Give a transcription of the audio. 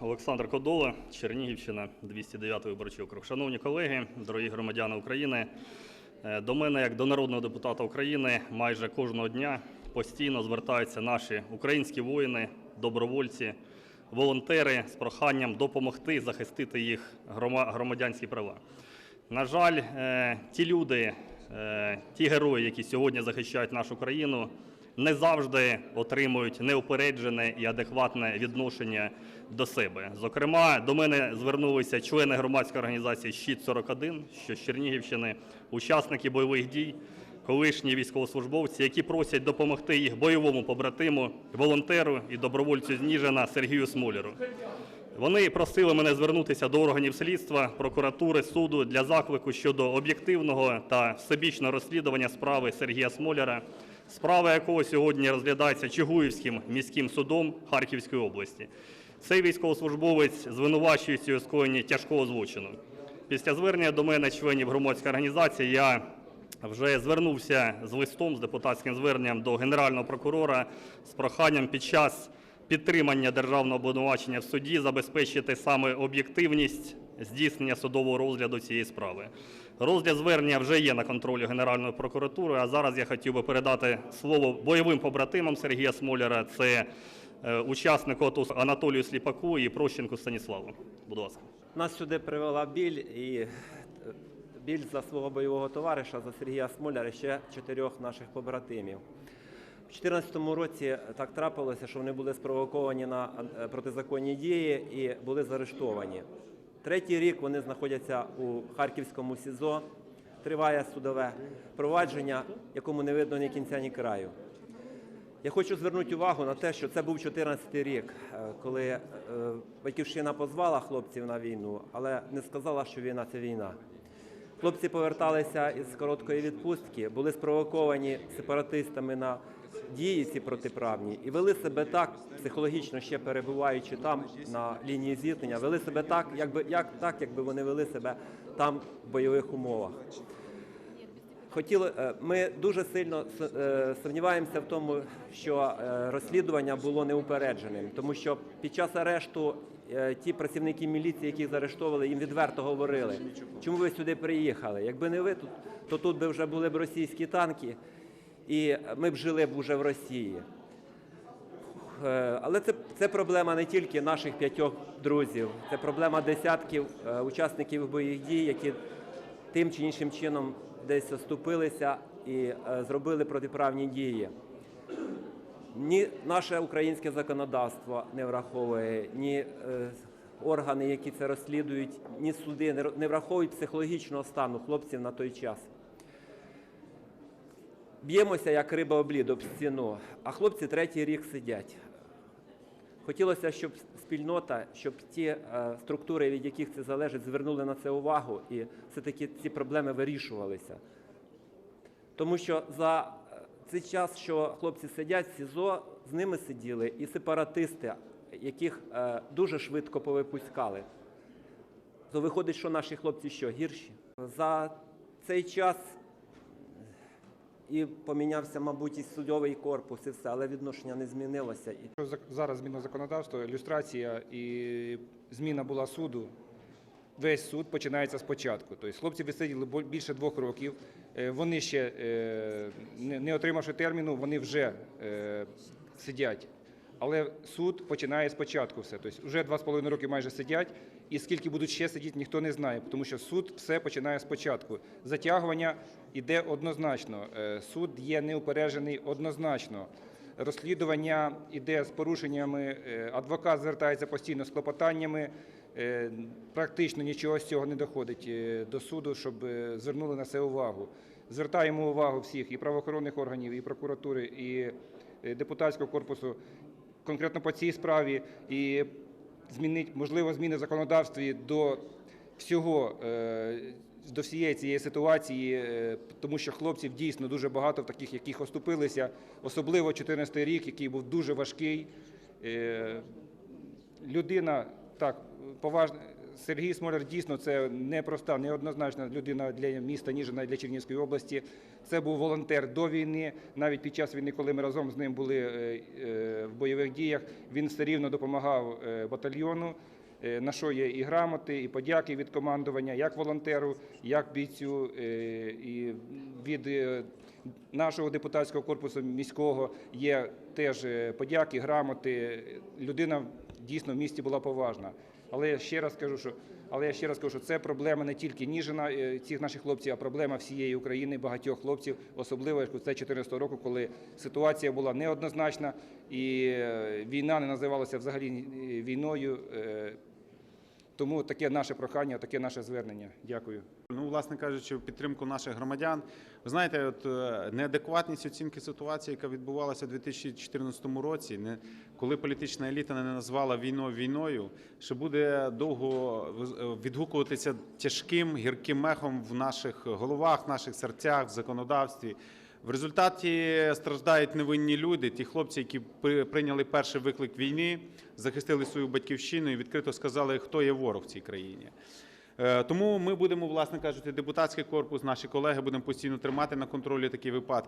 Олександр Кодола, Чернігівщина, 209 виборчий округ. Шановні колеги, дорогі громадяни України, е, до мене, як до народного депутата України, майже кожного дня постійно звертаються наші українські воїни, добровольці, волонтери з проханням допомогти захистити їх громадянські права. На жаль, е, ті люди, е, ті герої, які сьогодні захищають нашу країну, не завжди отримують неупереджене і адекватне відношення до себе. Зокрема, до мене звернулися члени громадської організації Щит 41 що з Чернігівщини, учасники бойових дій, колишні військовослужбовці, які просять допомогти їх бойовому побратиму, волонтеру і добровольцю з Сергію Смоляру. Вони просили мене звернутися до органів слідства, прокуратури, суду для заклику щодо об'єктивного та всебічного розслідування справи Сергія Смоляра, справа якого сьогодні розглядається Чигуївським міським судом Харківської області. Цей військовослужбовець звинувачується у скоєнні тяжкого злочину. Після звернення до мене членів громадської організації я вже звернувся з листом з депутатським зверненням до Генерального прокурора з проханням під час підтримання державного обвинувачення в суді забезпечити саме об'єктивність здійснення судового розгляду цієї справи. Розгляд звернення вже є на контролі Генеральної прокуратури, а зараз я хотів би передати слово бойовим побратимам Сергія Смоляра. Це е, учаснику АТО Анатолію Сліпаку і Прощенку Станіславу. Будь ласка. Нас сюди привела біль і е, біль за свого бойового товариша, за Сергія Смоляра, ще чотирьох наших побратимів. У 2014 році так трапилося, що вони були спровоковані на е, протизаконні дії і були заарештовані. Третій рік вони знаходяться у Харківському СІЗО. Триває судове провадження, якому не видно ні кінця, ні краю. Я хочу звернути увагу на те, що це був 14 рік, е, коли е, батьківщина позвала хлопців на війну, але не сказала, що війна це війна. Хлопці поверталися із короткої відпустки, були спровоковані сепаратистами на дії ці протиправні і вели себе так, психологічно ще перебуваючи там на лінії зіткнення, вели себе так, якби як так, якби вони вели себе там в бойових умовах. Хотіли, е, ми дуже сильно е, сумніваємося в тому, що е, розслідування було неупередженим, тому що під час арешту ті працівники міліції, які заарештовували, їм відверто говорили, чому ви сюди приїхали? Якби не ви тут, то тут би вже були б російські танки, і ми б жили б уже в Росії. Але це, це проблема не тільки наших п'ятьох друзів, це проблема десятків учасників бойових дій, які тим чи іншим чином десь оступилися і е, зробили протиправні дії. Ні наше українське законодавство не враховує, ні е, органи, які це розслідують, ні суди не не враховують психологічного стану хлопців на той час. Б'ємося, як риба об лід, об стіну, а хлопці третій рік сидять. Хотілося, щоб спільнота, щоб ті е, структури, від яких це залежить, звернули на це увагу і все-таки ці проблеми вирішувалися. Тому що за е, цей час, що хлопці сидять СІЗО, з ними сиділи і сепаратисти, яких е, дуже швидко повипускали. То виходить, що наші хлопці що гірші. За цей час і помінявся, мабуть, і судовий корпус, і все, але відношення не змінилося. Зараз зміна законодавства, ілюстрація і зміна була суду. Весь суд починається спочатку. Тобто хлопці висиділи більше двох років. Е, Вони ще е, не не отримавши терміну, вони вже е, сидять. Але суд починає спочатку все. Тобто вже два з половиною роки майже сидять, і скільки будуть ще сидіти, ніхто не знає, тому що суд все починає спочатку. Затягування йде однозначно. Е, Суд є неупереджений однозначно. Розслідування йде з порушеннями. е, Адвокат звертається постійно з клопотаннями. е, Практично нічого з цього не доходить до суду, щоб звернули на це увагу. Звертаємо увагу всіх і правоохоронних органів, і прокуратури, і депутатського корпусу конкретно по цій справі і змінити можливо зміни законодавстві до всього. е, До всієї цієї ситуації, е, тому що хлопців дійсно дуже багато в таких, яких оступилися, особливо 14 рік, який був дуже важкий. Е, Людина так поважна, Сергій Смоляр дійсно це непроста, неоднозначна людина для міста Ніжина для Чернігівської області. Це був волонтер до війни. Навіть під час війни, коли ми разом з ним були е, е, в бойових діях, він все рівно допомагав е, батальйону. На що є і грамоти, і подяки від командування, як волонтеру, як бійцю, і від нашого депутатського корпусу міського є теж подяки, грамоти. Людина дійсно в місті була поважна. Але я ще раз кажу, що але я ще раз кажу, що це проблема не тільки Ніжина, е, цих наших хлопців, а проблема всієї України, багатьох хлопців, особливо це 14 року, коли ситуація була неоднозначна і е, війна не називалася взагалі е, війною. Тому таке наше прохання, таке наше звернення. Дякую. Ну, власне кажучи, в підтримку наших громадян. Ви знаєте, от е, неадекватність оцінки ситуації, яка відбувалася у 2014 році, не коли політична еліта не назвала війну війною, ще буде довго е, відгукуватися тяжким гірким мехом в наших головах, в наших серцях, в законодавстві. В результаті страждають невинні люди, ті хлопці, які при- прийняли перший виклик війни, захистили свою батьківщину і відкрито сказали, хто є ворог в цій країні. Е, Тому ми будемо, власне кажучи, депутатський корпус, наші колеги будемо постійно тримати на контролі такі випадки.